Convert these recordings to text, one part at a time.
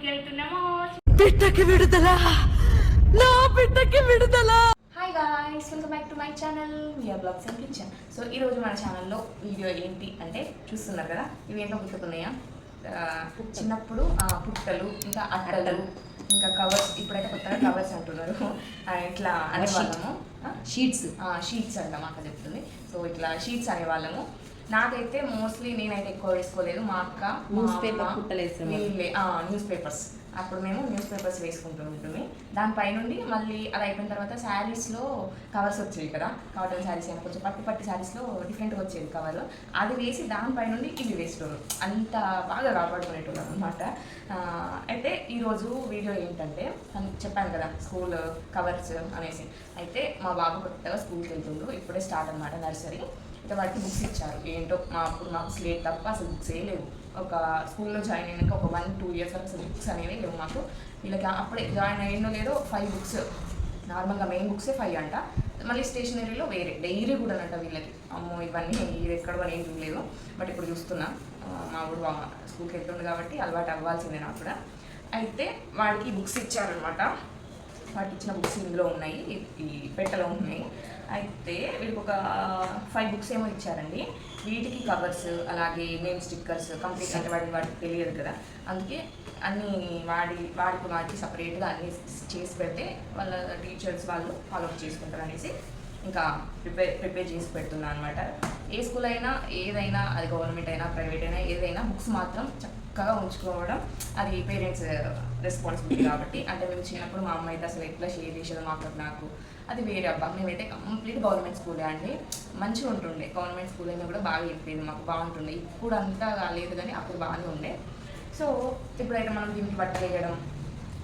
స్కూల్కి వెళ్తున్నాము. బిడ్డకి విడుదల. నా బిడ్డకి విడుదల. Hi guys welcome back to my channel V R blogs and kitchen so ఈ రోజు మన ఛానల్లో వీడియో ఏంటి అంటే చూస్తున్నారు కదా? ఇవి ఏంటో గుర్తుకున్నాయా చిన్నప్పుడు ఆ, పుట్టలు ఇంకా అట్టలు ఇంకా కవర్స్ ఇప్పుడైతే కొత్తగా కవర్స్ అంటున్నారు. ఇట్లా అనేవాళ్ళము. షీట్స్ షీట్స్ అంట మాకు చెప్తుంది. సో ఇట్లా షీట్స్ అనేవాళ్ళము. నాకైతే మోస్ట్లీ నేనైతే ఎక్కువ వేసుకోలేదు. మా అక్క వేసేవాళ్ళు. వీళ్ళే న్యూస్ పేపర్స్ అప్పుడు మేము న్యూస్ పేపర్స్ వేసుకుంటూ ఉంటుంది దానిపైనుండి మళ్ళీ అది అయిపోయిన తర్వాత శారీస్లో కవర్స్ వచ్చేవి కదా. కాటన్ శారీస్ అయినా కొంచెం పట్టి పట్టి శారీస్లో డిఫరెంట్గా వచ్చేది కవర్ అది వేసి దానిపైనుండి ఇవి వేసేవారు అంత బాగా కాపాడుకునేటోళ్ళు అనమాట అయితే ఈరోజు వీడియో ఏంటంటే చెప్పాను కదా స్కూల్ కవర్స్ అనేసి. అయితే మా బాబు కొత్తగా స్కూల్కి వెళ్తుండ్రు ఇప్పుడే స్టార్ట్ అనమాట నర్సరీ. ఇంత వాడికి బుక్స్ ఇచ్చారు. ఏంటో మా అప్పుడు మాకు స్లేట్ తప్ప అసలు బుక్స్ ఏ లేవు. ఒక స్కూల్లో జాయిన్ అయినాక ఒక వన్ టూ ఇయర్స్ వరకు అసలు బుక్స్ అనేవి లేవు మాకు. వీళ్ళకి అప్పుడే జాయిన్ అయ్యిందో లేదో ఫైవ్ బుక్స్ నార్మల్గా మెయిన్ బుక్సే ఫైవ్ అంట. మళ్ళీ స్టేషనరీలో వేరే డైరీ కూడా అంట వీళ్ళకి. అమ్మో ఇవన్నీ ఇది ఎక్కడ ఏం చూడలేదు. బట్ ఇప్పుడు చూస్తున్నా. మా ఊరు స్కూల్కి వెళ్తుంది కాబట్టి అలవాటు అవ్వాల్సిందే నాకు కూడా. అయితే వాడికి బుక్స్ ఇచ్చారనమాట వాటికి ఇచ్చిన బుక్స్ ఇందులో ఉన్నాయి. ఈ- పెట్టలో ఉన్నాయి. అయితే వీడికి ఒక ఫైవ్ బుక్స్ ఏమో ఇచ్చారండి. వీటికి కవర్స్ అలాగే నేమ్ స్టిక్కర్స్ కంప్లీట్ అంటే వాడి వాడికి తెలియదు కదా. అందుకే అన్నీ వాడి వాడికి వాడికి సపరేట్గా అన్నీ చేసి పెడితే వాళ్ళ టీచర్స్ వాళ్ళు ఫాలో అప్ చేసుకుంటారు అనేసి ఇంకా ప్రిపేర్ ప్రిపేర్ చేసి పెడుతున్నాను అనమాట ఏ స్కూల్ అయినా ఏదైనా అది గవర్నమెంట్ అయినా ప్రైవేట్ అయినా ఏదైనా బుక్స్ మాత్రం చక్కగా చక్కగా ఉంచుకోవడం అది పేరెంట్స్ రెస్పాన్సిబిలిటీ కాబట్టి. అంటే మేము చిన్నప్పుడు మా అమ్మ అయితే అసలు ఎట్లా షేర్ చేసేది మాకు నాకు. అది వేరే అబ్బా. మేమైతే కంప్లీట్ గవర్నమెంట్ స్కూలే అండి. మంచిగా ఉంటుండే. గవర్నమెంట్ స్కూల్ అయినా కూడా బాగా చెప్పేది మాకు. బాగుంటుండే. ఇప్పుడు అంతా కాలేదు కానీ అప్పుడు బాగానే ఉండే. సో ఇప్పుడైతే మనం దీనికి బట్టలు వేయడం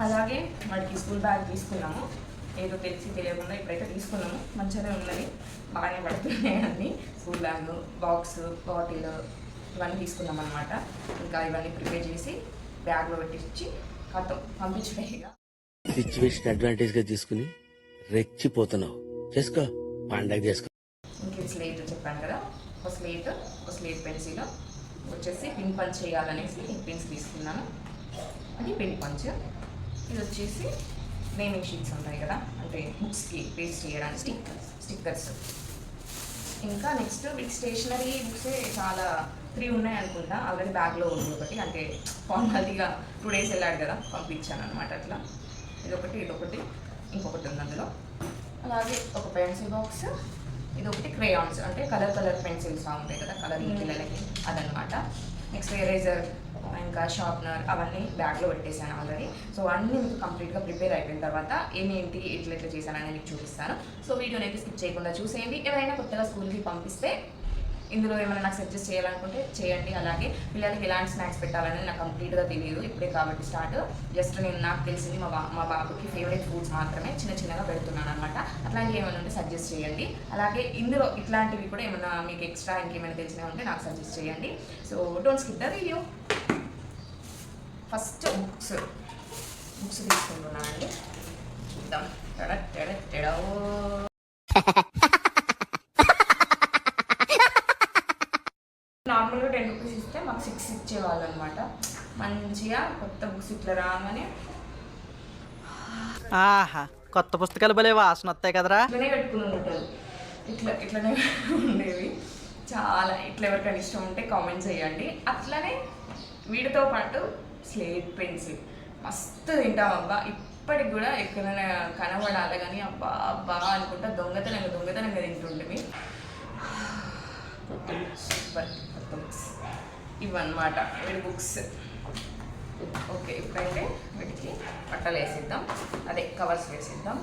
అలాగే వాడికి స్కూల్ బ్యాగ్ తీసుకున్నాము. ఏదో తెలిసి తెలియకుండా ఇప్పుడైతే తీసుకున్నాము మంచిగానే ఉన్నది. బాగానే పడుతున్నాయి అన్ని. స్కూల్ బ్యాగ్ బాక్స్ బాటిల్ ఇవన్నీ తీసుకున్నాం అనమాట ఇంకా ఇవన్నీ ప్రిపేర్ చేసి బ్యాగ్లో పెట్టించి కథం పంపించిపోయిగా సిచ్యువేషన్ అడ్వాంటేజ్గా తీసుకుని రెచ్చిపోతున్నావు. చేసుకో పండగ చేసుకో. ఇంక స్లేట్ చెప్పాను కదా. ఒక స్లేట్ ఒక స్లేట్ పెన్సిల్. వచ్చేసి పిన్ పంచ్ చేయాలనేసి పిన్స్ తీసుకున్నాను. అది పిన్ పంచ్. ఇది వచ్చేసి నేమింగ్ షీట్స్ ఉంటాయి కదా. అంటే బుక్స్కి పేస్ట్ చేయడానికి స్టిక్కర్స్ స్టిక్కర్స్ ఇంకా నెక్స్ట్ వీటి స్టేషనరీ బుక్సే చాలా త్రీ ఉన్నాయి అనుకుంటా. ఆల్రెడీ బ్యాగ్లో ఉంది ఒకటి. అంటే ఫార్మాలిటీగా టూ డేస్ వెళ్ళాడు కదా పంపించాను అనమాట అట్లా. ఇదొకటి ఇదొకటి ఇంకొకటి ఉంది అందులో. అలాగే ఒక పెన్సిల్ బాక్స్ ఇది ఒకటి క్రేయాన్స్ అంటే కలర్ కలర్ పెన్సిల్స్ ఉంటాయి కదా కలర్ పిల్లలకి అదనమాట నెక్స్ట్ ఎరేజర్ ఇంకా షార్ప్నర్ అవన్నీ బ్యాగ్లో పెట్టేశాను ఆల్రెడీ. సో అన్నీ మీకు కంప్లీట్గా ప్రిపేర్ అయిపోయిన తర్వాత ఏమేంటి ఎట్లా ఎట్లా చేశానని మీకు చూపిస్తాను. సో వీడియోని అయితే స్కిప్ చేయకుండా చూసేయండి. ఎవరైనా కొత్తగా స్కూల్కి పంపిస్తే ఇందులో ఏమైనా నాకు సజెస్ట్ చేయాలనుకుంటే చేయండి. అలాగే పిల్లలకి ఎలాంటి స్నాక్స్ పెట్టాలని నాకు కంప్లీట్గా తెలియదు. ఇప్పుడే కాబట్టి స్టార్ట్ జస్ట్ నేను నాకు తెలిసింది మా బా మా బాబుకి ఫేవరెట్ ఫుడ్స్ మాత్రమే చిన్న చిన్నగా పెడుతున్నాను అనమాట అట్లాంటివి ఏమైనా ఉంటే సజెస్ట్ చేయండి. అలాగే ఇందులో ఇట్లాంటివి కూడా ఏమైనా మీకు ఎక్స్ట్రా ఇంకేమైనా తెలిసినవి ఉంటే నాకు సజెస్ట్ చేయండి. So don't skip the review first books books తీసుకుంటున్నానండి. చూద్దాం. టడ టడ టడో. నార్మల్గా టెన్ రూపీస్ ఇస్తే మాకు సిక్స్ ఇచ్చేవాళ్ళు అనమాట మంచిగా కొత్త బుక్స్ ఇట్లా రాగానే ఆహా కొత్త పుస్తకాలు భలే వాసన వస్తాయి కదరా. ఇట్లనే పెట్టుకుని ఉంటారు ఇట్లా ఇట్లనే ఉండేవి. చాలా ఇట్లా ఎవరికైనా ఇష్టం ఉంటే కామెంట్ చేయండి. అట్లనే వీటితో పాటు స్లేట్ పెన్సిల్. మస్తు తింటాం అబ్బా. ఇప్పటికి కూడా ఎక్కడైనా కనబడాలి కానీ అబ్బా అబ్బా అనుకుంటా దొంగతనంగా దొంగతనంగా తింటుండేవి సూపర్. ఇవన్నమాట వీడి బుక్స్ ఓకే ఇప్పుడైతే వీటికి బట్టలు వేసిద్దాం. అదే కవర్స్ వేసిద్దాం.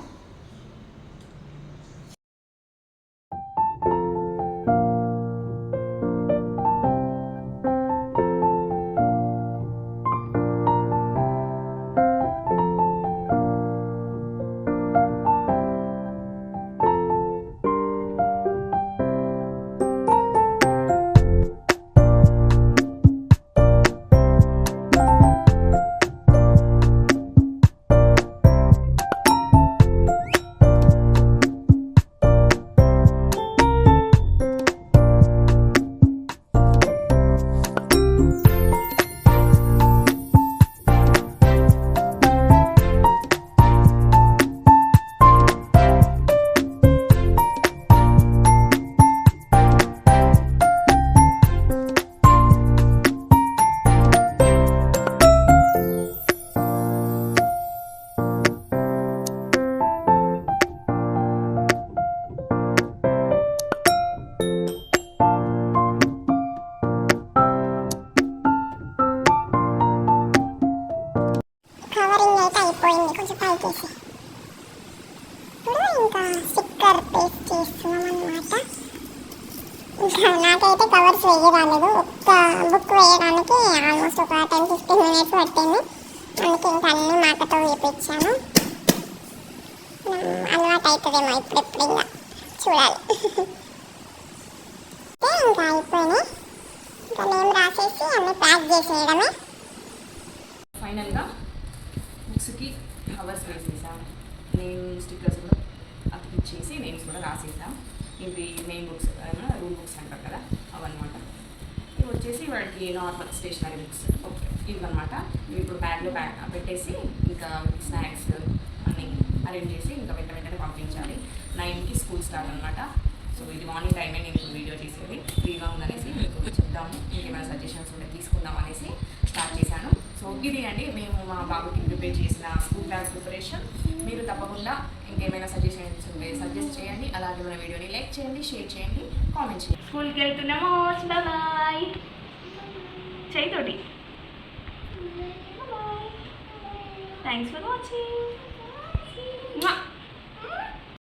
కవర్ పేస్ట్ చేస్తున్నాం అన్నమాట ఇంకా నాకైతే కవర్స్ వేయరాలేదు. ఒక్క బుక్ వేయడానికి ఆల్మోస్ట్ ఒక టెన్ ఫిఫ్టీన్ మినిట్స్ పట్టింది. అందుకే ఇంకా అన్నీ మాటతో వేపించాను అలవాటు అవుతుందేమో ఇప్పుడెప్పుడు ఇంకా. చూడాలి. ఇంకా అయిపోయినాయి? ఇంకా నేమ్ రాసేసి అన్ని ప్యాక్ చేసేయడమే. ఫైనల్గా బుక్స్కి కవర్స్ వేసేసాను నేను స్టిక్కర్స్ కూడా అతికిచ్చేసి నేమ్స్ కూడా రాసేద్దాం. ఇవి మెయిన్ బుక్స్ రూల్ బుక్స్ అంటారు కదా అవన్నమాట ఇవి వచ్చేసి వాడికి నార్మల్ స్టేషనరీ బుక్స్ ఓకే ఇవన్నమాట ఇవి ఇప్పుడు బ్యాగ్లో బ్యాగ్ పెట్టేసి ఇంకా స్నాక్స్ అన్నీ అరేంజ్ చేసి ఇంకా వెంట వెంటనే పంపించాలి. నైన్కి స్కూల్ స్టార్ట్ అనమాట సో ఇది మార్నింగ్ టైమే నేను ఇప్పుడు వీడియో చేసేది ఫ్రీగా ఉందనేసి మీకు చెప్తాము ఇంకేమైనా సజెషన్స్ ఉంటే తీసుకుందాం అనేసి ఇది అండి. మేము మా బాబుకి ప్రిపేర్ చేసిన స్కూల్ బ్యాగ్ ప్రిపరేషన్ మీరు తప్పకుండా ఇంకేమైనా సజెషన్స్ ఉంటే సజెస్ట్ చేయండి. అలాగే మన వీడియోని లైక్ చేయండి షేర్ చేయండి కామెంట్ చేయండి. స్కూల్కి వెళ్తున్నాము. బాయ్ చేయితోటి థ్యాంక్స్ ఫర్ వాచింగ్